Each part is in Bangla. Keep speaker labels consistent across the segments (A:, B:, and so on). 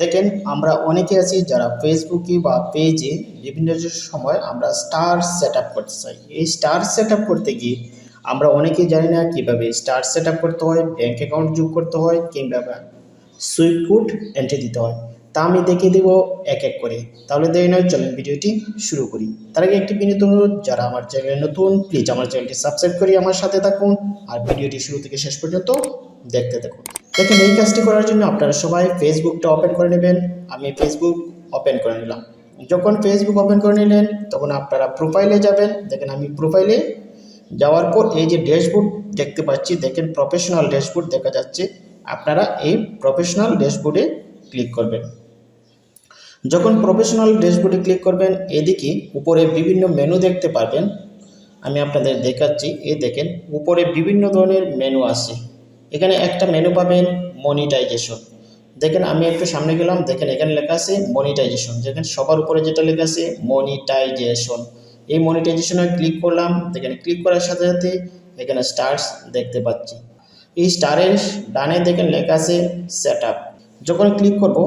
A: দেখেন, আমরা অনেকে আছি যারা ফেসবুকে বা পেজে বিভিন্ন সময় আমরা স্টার সেট আপ করতে চাই। এই স্টার সেট আপ করতে গিয়ে আমরা অনেকেই জানি না কীভাবে স্টার সেট আপ করতে হয় ব্যাঙ্ক অ্যাকাউন্ট যোগ করতে হয় কিংবা সুইট কোড এন্ট্রি দিতে হয়। তা আমি দেখিয়ে দেবো এক এক করে। তাহলে দেরি নয়, চলেন ভিডিওটি শুরু করি। তার আগে একটি বিনীত অনুরোধ, যারা আমার চ্যানেলে নতুন প্লিজ আমার চ্যানেলটি সাবস্ক্রাইব করে আমার সাথে থাকুন। আর ভিডিওটি শুরু থেকে শেষ পর্যন্ত দেখতে থাকুন। দেখেন, এই কাজটি করার জন্য আপনারা সবাই ফেসবুকটা ওপেন করে নেবেন। আমি ফেসবুক ওপেন করে নিলাম। যখন ফেসবুক ওপেন করে নিলেন, তখন আপনারা প্রোফাইলে যাবেন। দেখেন, আমি প্রোফাইলে যাওয়ার পর এই যে ড্যাশবোর্ড দেখতে পাচ্ছি, দেখেন প্রফেশনাল ড্যাশবোর্ড দেখা যাচ্ছে। আপনারা এই প্রফেশনাল ড্যাশবোর্ডে ক্লিক করবেন। যখন প্রফেশনাল ড্যাশবোর্ডে ক্লিক করবেন, এদিকে উপরে বিভিন্ন মেনু দেখতে পারবেন। আমি আপনাদের দেখাচ্ছি, এই দেখেন, উপরে বিভিন্ন ধরনের মেনু আছে। এখানে একটা মেনু পাবেন মনিটাইজেশন দেখেন আমি একটু সামনে গেলাম, দেখেন এখানে লেখা আছে মনিটাইজেশন দেখেন সবার উপরে যেটা লেখা আছে মনিটাইজেশন এই মনিটাইজেশনে ক্লিক করলাম, দেখেন ক্লিক করার সাথে সাথে এখানে স্টার্স দেখতে পাচ্ছি। এই স্টারের ডানে দেখেন লেখা আছে সেট যখন ক্লিক করব,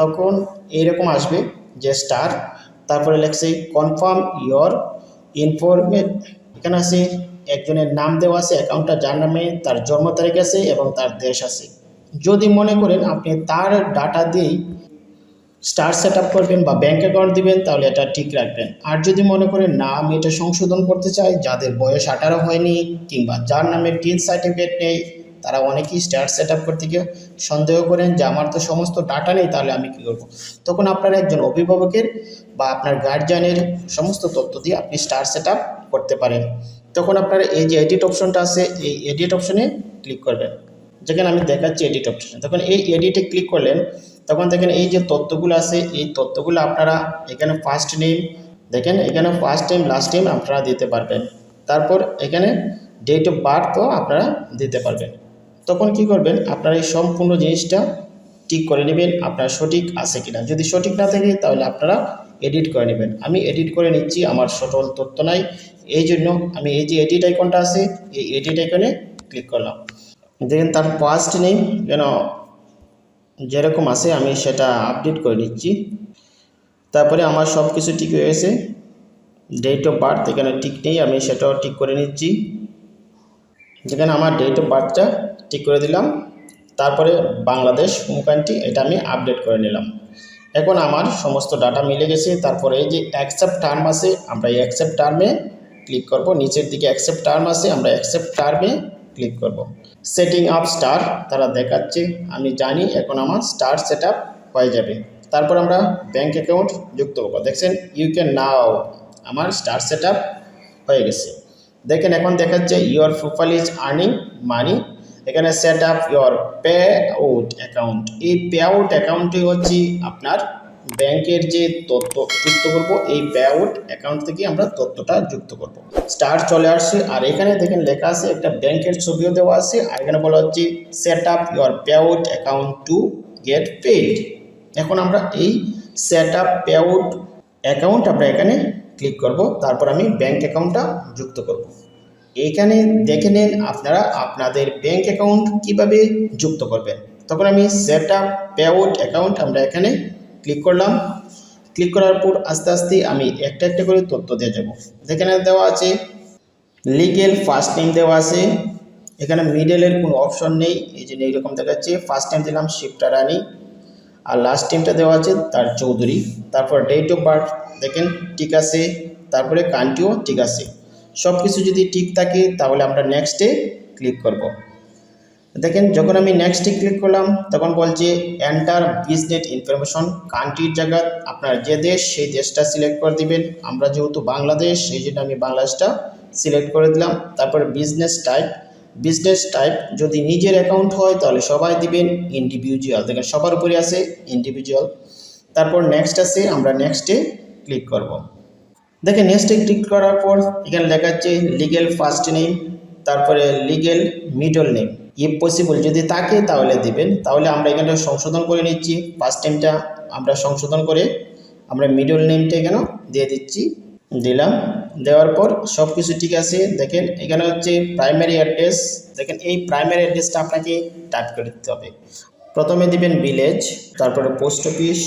A: তখন এইরকম আসবে যে স্টার তারপরে লেখছে কনফার্ম ইয়োর ইনফরমেট এখানে আছে একজনের নাম দেওয়া আছে অ্যাকাউন্টটা যার নামে তার জন্ম তারিখ আছে এবং তার দেশ আছে। যদি মনে করেন আপনি তার ডাটা দিয়েই স্টার সেট আপ করবেন বা ব্যাঙ্ক অ্যাকাউন্ট দিবেন, তাহলে এটা ঠিক রাখবেন। আর যদি মনে করেন, না, আমি এটা সংশোধন করতে চাই, যাদের বয়স আঠারো হয়নি কিংবা যার নামে টিন সার্টিফিকেট নেই, তারা অনেকেই স্টার সেট আপ করতে গিয়ে সন্দেহ করেন যে, আমার তো সমস্ত ডাটা নেই, তাহলে আমি কী করব? তখন আপনার একজন অভিভাবকের বা আপনার গার্জিয়ানের সমস্ত তথ্য দিয়ে আপনি স্টার সেট করতে পারেন। তখন আপনার এই যে এডিট অপশনটা আছে, এই এডিট অপশনে ক্লিক করবেন। যেখানে আমি দেখাচ্ছি এডিট অপশন তখন এই এডিটে ক্লিক করলেন, তখন দেখেন এই যে তথ্যগুলো আছে, এই তথ্যগুলো আপনারা এখানে ফার্স্ট নেম দেখেন এখানে ফার্স্ট টাইম লাস্ট টাইম আপনারা দিতে পারবেন। তারপর এখানে ডেট অফ বার্থও আপনারা দিতে পারবেন। তখন কি করবেন, আপনারা এই সম্পূর্ণ জিনিসটা ঠিক করে নেবেন, আপনার সঠিক আছে কিনা। যদি সঠিক না থাকে, তাহলে আপনারা এডিট করে নেবেন। আমি এডিট করে নিচ্ছি, আমার সটল তথ্য নাই। এই জন্য আমি এই যে এডিট আইকনটা আছে, এই এডিট আইকনে ক্লিক করলাম। দেখেন তার ফার্স্ট নেম যেন যেরকম আছে, আমি সেটা আপডেট করে নিচ্ছি। তারপরে আমার সব কিছু ঠিক হয়ে গেছে। ডেট অফ বার্থ এখানে ঠিক নেই, আমি সেটাও ঠিক করে নিচ্ছি। যেখানে আমার ডেট অফ বার্থটা ঠিক করে দিলাম। তারপরে বাংলাদেশ মুখানটি এটা আমি আপডেট করে নিলাম। এখন আমার সমস্ত ডাটা মিলে গেছে, তারপরে এই যে অ্যাকসেপ্ট টার্ম আছে, আমরা এই অ্যাকসেপ্ট টার্মে ক্লিক করব। নিচের দিকে অ্যাকসেপ্ট টার্ম আছে, আমরা অ্যাকসেপ্ট টার্মে ক্লিক করব। সেটিং আপ স্টার তারা দেখাচ্ছে, আমি জানি এখন আমার স্টার সেট হয়ে যাবে। তারপর আমরা ব্যাঙ্ক অ্যাকাউন্ট যুক্ত করব। দেখছেন ইউ ক্যান নাও আমার স্টার সেট হয়ে গেছে। দেখেন, এখন দেখাচ্ছে your profile is earning money এখানে set up your payout account এই পে আউট অ্যাকাউন্টটি হচ্ছে আপনার ব্যাংকের যে তথ্য যুক্ত করব, এই পে আউট অ্যাকাউন্ট থেকে আমরা তথ্যটা যুক্ত করব। স্টার চলে আসছে, আর এখানে দেখেন লেখা আছে, একটা ব্যাংকের ছবিও দেওয়া আছে, আর এখানে বলা হচ্ছে set up your payout account to get paid এখন আমরা এই set up pay out account আমরা এখানে ক্লিক করব, তারপর আমি ব্যাংক অ্যাকাউন্টটা যুক্ত করব। এইখানে দেখে নেন আপনারা আপনাদের ব্যাংক অ্যাকাউন্ট কীভাবে যুক্ত করবেন। তখন আমি set up pay out account আমরা এখানে ক্লিক করলাম। ক্লিক করার পর আস্তে আস্তে আমি একটা একটা করে তথ্য দিয়ে যাব যেখানে দেওয়া আছে লিগেল ফার্স্ট নেম দেওয়া আছে। এখানে মিডলের কোনো অপশন নেই। এই জন্য এইরকম দেখাচ্ছে। ফার্স্ট টাইম দিলাম শিফটা রানি আর লাস্ট টাইমটা দেওয়া আছে তার চৌধুরী। তারপর ডেট অফ বার্থ দেখেন ঠিক আছে। তারপরে কান্ট্রিও ঠিক আছে। সব কিছু যদি ঠিক থাকে, তাহলে আমরা নেক্সটে ক্লিক করব। দেখেন, যখন আমি নেক্সটে ক্লিক করলাম, তখন বলছে এন্টার বিজনেস ইনফরমেশন কান্ট্রির জায়গা, আপনার যে দেশ, সেই দেশটা সিলেক্ট করে দিবেন আমরা যেহেতু বাংলাদেশ সেই জন্য আমি বাংলাদেশটা সিলেক্ট করে দিলাম তারপর বিজনেস টাইপ বিজনেস টাইপ যদি নিজের অ্যাকাউন্ট হয়, তাহলে সবাই দিবেন ইন্ডিভিজুয়াল দেখেন, সবার উপরে আছে ইন্ডিভিজুয়াল তারপর নেক্সট আছে, আমরা নেক্সটে ক্লিক করব। দেখেন নেক্সটে ক্লিক করার পর এখানে লেখা আছে লিগেল ফার্স্ট নেম তারপরে legal middle name if possible যদি থাকে তাহলে দিবেন। তাহলে আমরা এখানে সংশোধন করে নিচ্ছি। ফার্স্ট নেমটা আমরা সংশোধন করে আমরা মিডল নেমটা এখানে দিয়ে দিচ্ছি। দিলাম। দেওয়ার পর সব কিছু ঠিক আছে। দেখেন এখানে হচ্ছে প্রাইমারি অ্যাড্রেস দেখেন এই প্রাইমারি অ্যাড্রেসটা আপনাকে টাইপ করে দিতে হবে। প্রথমে দিবেন ভিলেজ তারপরে পোস্ট অফিস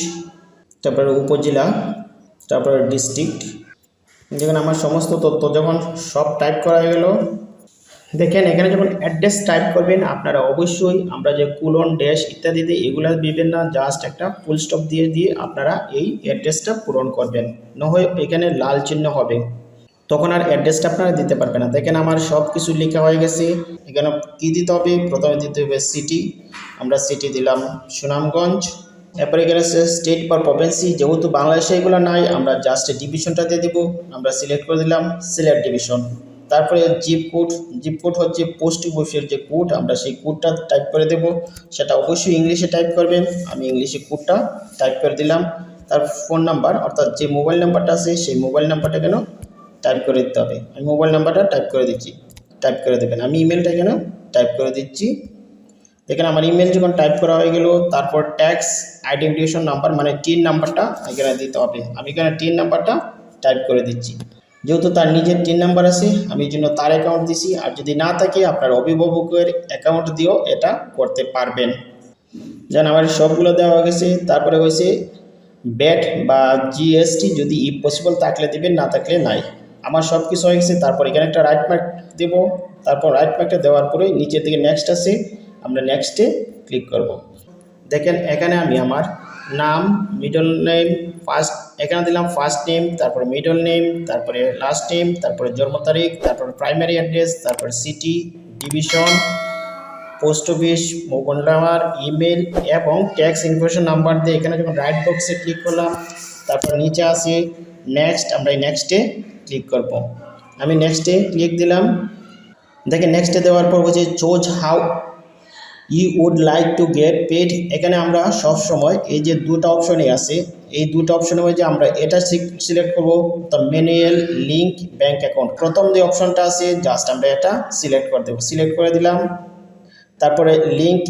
A: তারপরে উপজেলা, তারপরে ডিস্ট্রিক্ট যেখানে আমার সমস্ত তথ্য যখন সব টাইপ করা হয়ে গেল, দেখেন এখানে যখন অ্যাড্রেস টাইপ করবেন, আপনারা অবশ্যই আমরা যে কুলন ড্যাশ ইত্যাদিতে এগুলো দিবেন না জাস্ট একটা ফুল স্টপ দিয়ে দিয়ে আপনারা এই অ্যাড্রেসটা পূরণ করবেন। নয় এখানে লাল চিহ্ন হবে। তখন আর অ্যাড্রেসটা আপনারা দিতে পারবেন না। দেখেন আমার সব কিছু লেখা হয়ে গেছে। এখানে কী দিতে হবে? প্রথমে দিতে হবে সিটি আমরা সিটি দিলাম সুনামগঞ্জ। এরপরে এখানে স্টেট বা প্রভিন্সি যেহেতু বাংলাদেশে এগুলো নাই, আমরা জাস্ট ডিভিশনটা দিয়ে দেবো, আমরা সিলেক্ট করে দিলাম সিলেক্ট ডিভিশন তারপরে জিপ কোড জিপ কোড হচ্ছে পোস্ট অফিসের যে কোড আমরা সেই কোডটা টাইপ করে দেব। সেটা অবশ্যই ইংলিশে টাইপ করবেন, আমি ইংলিশে কোডটা টাইপ করে দিলাম। তার ফোন নাম্বার অর্থাৎ যে মোবাইল নাম্বারটা আছে, সেই মোবাইল নাম্বারটা কেন টাইপ করে দিতে হবে? আমি মোবাইল নাম্বারটা টাইপ করে দিচ্ছি টাইপ করে দেবেন। আমি ইমেলটা কেন টাইপ করে দিচ্ছি? দেখেন আমার ইমেল যখন টাইপ করা হয়ে গেল, তারপর ট্যাক্স আইডেন্টিফিকেশন নাম্বার মানে টিন নাম্বারটা এখানে দিতে হবে। আমি এখানে টিন নাম্বারটা টাইপ করে দিচ্ছি। যেহেতু তার নিজের টিন নাম্বার আছে, আমি জন্য তার অ্যাকাউন্ট দিছি। আর যদি না থাকে, আপনার অভিভাবকের অ্যাকাউন্ট দিয়েও এটা করতে পারবেন। যেন আমার সবগুলো দেওয়া হয়ে গেছে। তারপরে হয়েছে ব্যাট বা জিএসটি যদি ই পসিবল থাকলে দেবেন, না থাকলে নাই। আমার সব কিছু হয়ে গেছে। তারপর এখানে একটা রাইট মার্ক দেবো। তারপর রাইট মার্কটা দেওয়ার পরে নিচের দিকে নেক্সট আছে। আমরা নেক্সটে ক্লিক করব। দেখেন এখানে আমি আমার নাম মিডল নেম ফার্স্ট এখানে দিলাম ফার্স্ট নেম তারপরে মিডল নেম তারপরে লাস্ট নেম তারপরে জন্ম তারিখ, তারপরে প্রাইমারি অ্যাড্রেস তারপরে city division post office mobile number email এবং ট্যাক্স ইনফরমেশন নাম্বার দিয়ে এখানে যখন রাইট বক্সে ক্লিক করলাম, তারপর নিচে আসে নেক্সট আমরা এই নেক্সটে ক্লিক করব আমি নেক্সটে ক্লিক দিলাম দেখেন নেক্সটে দেওয়ার পর বলছে choose how you would like to get paid এখানে আমরা সব সময় এই যে দুটো অপশনই আছে, এই দুটো অপশনের মধ্যে আমরা এটা সিলেক্ট করব the manual link bank account প্রথম যে অপশনটা আছে জাস্ট আমরা এটা সিলেক্ট করে দেবো। সিলেক্ট করে দিলাম, তারপরে লিঙ্ক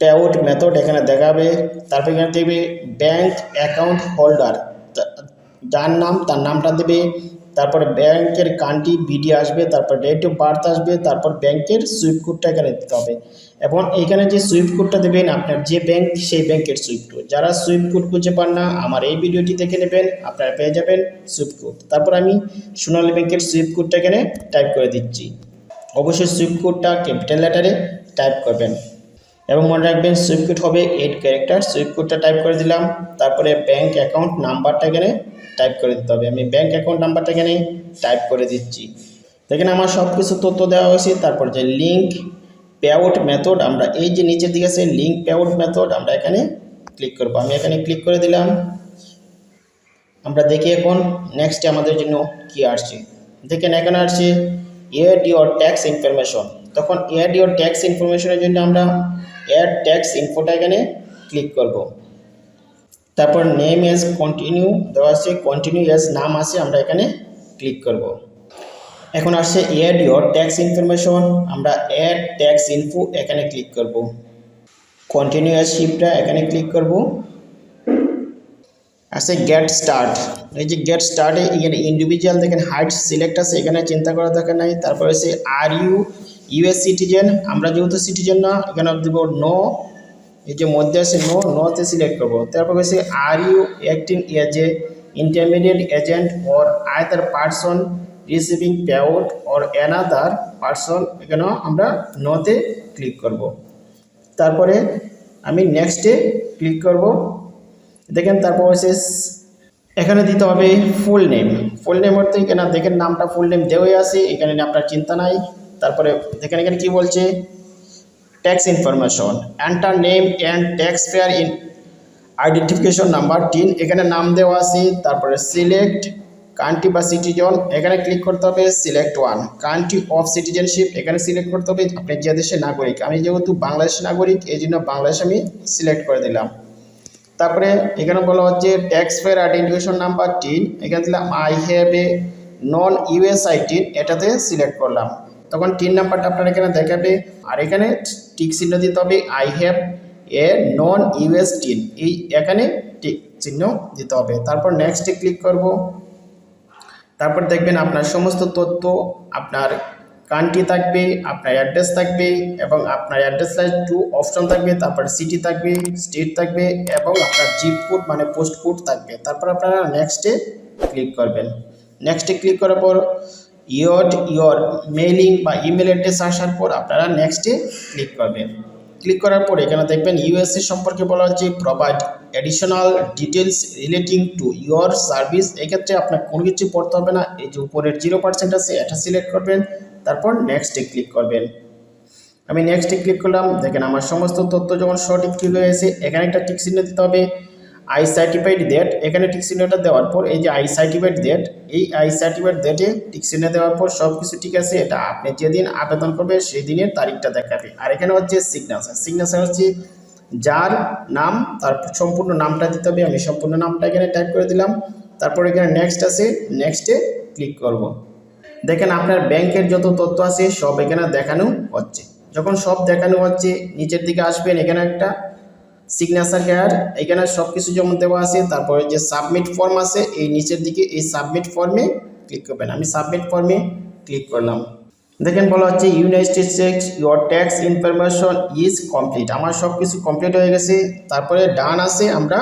A: পেআউট মেথড এখানে দেখাবে, তারপরে এখানে দেবে ব্যাঙ্ক অ্যাকাউন্ট হোল্ডার যার নাম, তার নামটা দেবে, তারপরে ব্যাংকের কান্ট্রি বিডি আসবে, তারপর ডেট অফ বার্থ আসবে, তারপর ব্যাংকের সুইফট কোডটা এখানে দিতে হবে। এবং এখানে যে সুইফট কোডটা দেবেন আপনার যে ব্যাংক সেই ব্যাংকের সুইফট কোড যারা সুইফট কোড খুঁজে পান না, আমার এই ভিডিওটি দেখে নেবেন, আপনারা পেয়ে যাবেন সুইফট কোড তারপর আমি সোনালী ব্যাংকের সুইফট কোডটা এখানে টাইপ করে দিচ্ছি। অবশ্যই সুইফট কোডটা ক্যাপিটাল লেটারে টাইপ করবেন। এবং মনে রাখবেন সুইফট কোড হবে এইট ক্যারেক্টার সুইফট কোডটা টাইপ করে দিলাম। তারপরে ব্যাংক অ্যাকাউন্ট নাম্বারটা এখানে টাইপ করে দিতে হবে। আমি ব্যাংক অ্যাকাউন্ট নাম্বারটা এখানে টাইপ করে দিচ্ছি। দেখেন, আমার সব কিছু তথ্য দেওয়া হয়েছে। তারপর যে লিঙ্ক পেআউট মেথড আমরা এই যে নিচের দিকে আছে লিঙ্ক পেআউট মেথড আমরা এখানে ক্লিক করব। আমি এখানে ক্লিক করে দিলাম। আমরা দেখি এখন নেক্সটে আমাদের জন্য কি আসছে। দেখেন এখানে আসছে এড ইউর ট্যাক্স ইনফরমেশন তখন এড ইউর ট্যাক্স ইনফরমেশনের জন্য আমরা এড ট্যাক্স ইনফোটা এখানে ক্লিক করব। তারপর নেম এস কন্টিনিউ দেওয়া আছে কন্টিনিউ এস নাম আছে, আমরা এখানে ক্লিক করব। এখন আসছে এড ইউর ট্যাক্স ইনফরমেশন আমরা এড ট্যাক্স ইনফো এখানে ক্লিক করব। কন্টিনিউ শিপটা এখানে ক্লিক করব। আছে গেট স্টার্ট এই যে গেট স্টার্টে এখানে ইন্ডিভিজুয়াল দেখেন হাইট সিলেক্ট আছে, এখানে চিন্তা করার দরকার নাই। তারপর হচ্ছে আর ইউ ইউএস সিটিজেন আমরা যেহেতু সিটিজেন না, এখানে দেবো নো এই যে মধ্যে আছে নো নোতে সিলেক্ট করব। তারপর হচ্ছে are you acting as a intermediate agent or either person receiving payout or another person এখানে আমরা নোতে ক্লিক করব। তারপরে আমি নেক্সটে ক্লিক করব। দেখেন তারপর হচ্ছে এখানে দিতে হবে ফুল নেম ফুল নেম অর্থে এখানে দেখেন নামটা ফুল নেম দেওয়াই আছে, এখানে আপনার চিন্তা নাই। তারপরে দেখেন এখানে কি বলছে? Tax information enter name and tax payer in identification number TIN এখানে নাম দেওয়া আছে, তারপরে সিলেক্ট কান্ট্রি বা সিটিজন এখানে ক্লিক করতে হবে select one country of citizenship এখানে সিলেক্ট করতে হবে আপনি যে দেশের নাগরিক। আমি যেহেতু বাংলাদেশ নাগরিক এই জন্য বাংলাদেশ আমি সিলেক্ট করে দিলাম। তারপরে এখানে বলা হচ্ছে tax payer identification number TIN এখানে দিলাম I have a non US I TIN এটাতে সিলেক্ট করলাম। তখন টিন নাম্বারটা আপনার এখানে দেখাবে। আর এখানে টিক চিহ্ন দিতে হবে I have a non US TIN এই এখানে টিক চিহ্ন দিতে হবে। তারপর নেক্সটে ক্লিক করব। তারপর দেখবেন আপনার সমস্ত তথ্য, আপনার কান্ট্রি থাকবে, আপনার অ্যাড্রেস থাকবে এবং আপনার অ্যাড্রেস টু অপশন থাকবে, তারপর সিটি থাকবে স্টেট থাকবে এবং আপনার জিপ কোড মানে পোস্ট কোড থাকবে। তারপর আপনারা নেক্সটে ক্লিক করবেন। নেক্সটে ক্লিক করার পর ইয়র ইয়র মেইলিং বা ইমেল অ্যাড্রেস আসার পর আপনারা নেক্সটে ক্লিক করবেন। ক্লিক করার পরে এখানে দেখবেন ইউএসসি সম্পর্কে বলা হচ্ছে provide additional details relating to your service এক্ষেত্রে আপনার কোনো কিছু পড়তে হবে না। এই যে উপরের জিরো পার্সেন্ট আছে, এটা সিলেক্ট করবেন, তারপর নেক্সটে ক্লিক করবেন। আমি নেক্সটে ক্লিক করলাম, দেখেন আমার সমস্ত তথ্য যখন সঠিক ঠিক হয়েছে এখানে একটা টিক চিহ্ন দিতে হবে। আই সার্টিফাইড ডেট এখানে টিক চিহ্নটা দেওয়ার পর, এই যে আই সার্টিফাইড ডেট এই আই সার্টিফাইড ডেটে টিক চিহ্ন দেওয়ার পর সব কিছু ঠিক আছে, এটা আপনি যেদিন আবেদন করবেন সেই দিনের তারিখটা দেখাবে। আর এখানে হচ্ছে সিগনেচার সিগনেচার হচ্ছে যার নাম, তার সম্পূর্ণ নামটা দিতে হবে, আমি সম্পূর্ণ নামটা এখানে টাইপ করে দিলাম। তারপর এখানে নেক্সট আছে নেক্সটে ক্লিক করব। দেখেন আপনার ব্যাংকের যত তথ্য আছে, সব এখানে দেখানো হচ্ছে। যখন সব দেখানো হচ্ছে, নিচের দিকে আসবেন, এখানে একটা সিগনেচার হেয়ার এখানে সব কিছু যেমন দেওয়া আছে, তারপরে যে সাবমিট ফর্ম আছে, এই নিচের দিকে এই সাবমিট ফর্মে ক্লিক করবেন। আমি সাবমিট ফর্মে ক্লিক করলাম। দেখেন বলা হচ্ছে United States your tax information is complete আমার সব কিছু কমপ্লিট হয়ে গেছে। তারপরে ডান আছে, আমরা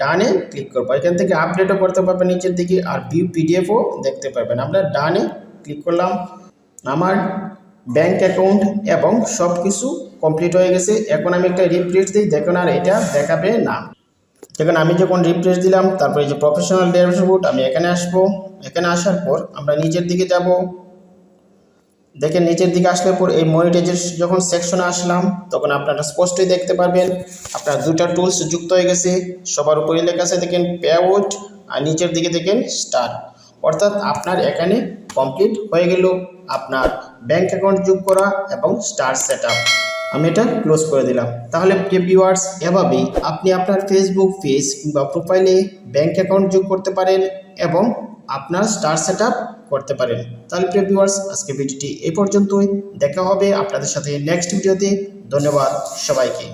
A: ডানে ক্লিক করব। এখান থেকে আপডেটও করতে পারবেন নিচের দিকে, আর ভিউ পিডিএফও দেখতে পারবেন। আমরা ডানে ক্লিক করলাম। আমার ব্যাংক অ্যাকাউন্ট এবং সব কিছু কমপ্লিট হয়ে গেছে। এখন আমি একটা রিপ্লেস দিই, দেখুন আর এটা দেখাবে না। দেখুন, আমি যখন রিপ্লেস দিলাম, তারপরে যে প্রফেশনাল ড্যাশবোর্ড আমি এখানে আসব। এখানে আসার পর আমরা নিচের দিকে যাব। দেখেন, নিচের দিকে আসলে পর এই মনিটাইজের যখন সেকশনে আসলাম, তখন আপনারা স্পষ্টই দেখতে পারবেন, আপনার দুটা টুলস যুক্ত হয়ে গেছে। সবার উপরে লেখা আছে, দেখেন পেআউট আর নিচের দিকে দেখেন স্টার অর্থাৎ আপনার এখানে কমপ্লিট হয়ে গেল। আপনার ব্যাংক অ্যাকাউন্ট যোগ করা এবং স্টার সেট আমি এটা ক্লোজ করে দিলাম। তাহলে ভিউয়ার্স এভাবেই আপনি আপনার ফেসবুক পেজ কিংবা প্রোফাইলে ব্যাঙ্ক অ্যাকাউন্ট যোগ করতে পারেন এবং আপনার স্টার সেট করতে পারেন। তাহলে ভিউয়ার্স আজকে ভিডিওটি এই পর্যন্তই। দেখা হবে আপনাদের সাথে নেক্সট ভিডিওতে ধন্যবাদ সবাইকে।